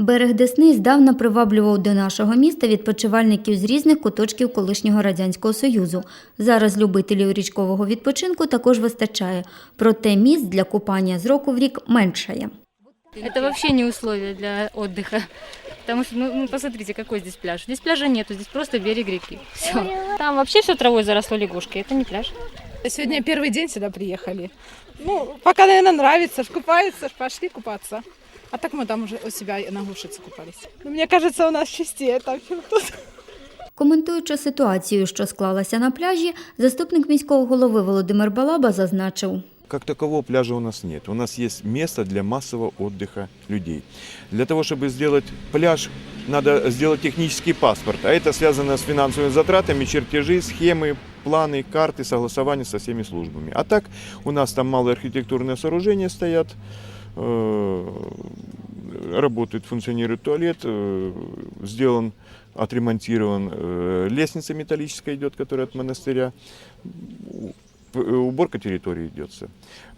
Берег Десни здавна приваблював до нашого міста відпочивальників з різних куточків колишнього радянського союзу. Зараз любителів річкового відпочинку також вистачає. Проте місць для купання з року в рік меншає. Это вообще не условие для отдыха. Потому что, ну, ну, посмотрите, какой здесь пляж. Здесь пляжа нету, здесь просто берег реки. Все. Там вообще все травой заросло лягушкой. Это не пляж. Сегодня первый день сюда приехали. Ну, пока, наверное, нравится. ж Купаются, ж пошли купаться. А так мы там уже у себя на Глушице купались. Ну, мне кажется, у нас чистее там, чем тут. Коментуючи ситуацію, що склалася на пляжі, заступник міського голови Володимир Балаба зазначив. Как такового пляжа у нас нет. У нас есть место для массового отдыха людей. Для того, чтобы сделать пляж, надо сделать технический паспорт. А это связано с финансовыми затратами, чертежи, схемы, планы, карты, согласования со всеми службами. А так у нас там малые архитектурные сооружения стоят, э, Работает, функционирует туалет, э, сделан, отремонтирован, э, лестница металлическая идет, которая от монастыря, э, уборка территории идется.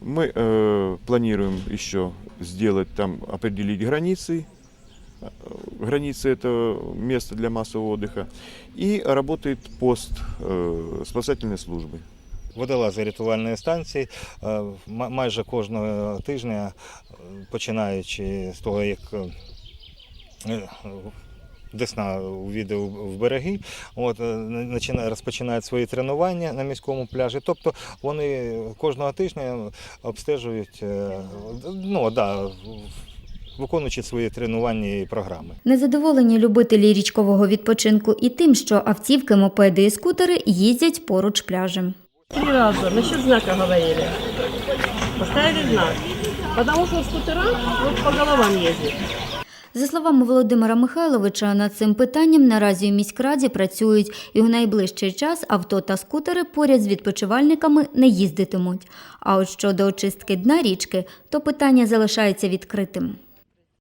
Мы э, планируем еще сделать там, определить границы, э, границы этого места для массового отдыха, и работает пост э, спасательной службы. Водолази рятувальної станції е, майже кожного тижня, е, починаючи з того, як е, е, Десна увійде в береги, от, на- починає- розпочинають свої тренування на міському пляжі. Тобто вони кожного тижня обстежують, ну, да, виконуючи свої тренувальні програми. Незадоволені любителі річкового відпочинку і тим, що автівки, мопеди і скутери їздять поруч пляжем. Три раза насчет знака говорили. Поставили знак. Потому что скутера вот по головам ездят. За словами Володимира Михайловича, над цим питанням наразі у міськраді працюють і у найближчий час авто та скутери поряд з відпочивальниками не їздитимуть. А от щодо очистки дна річки, то питання залишається відкритим.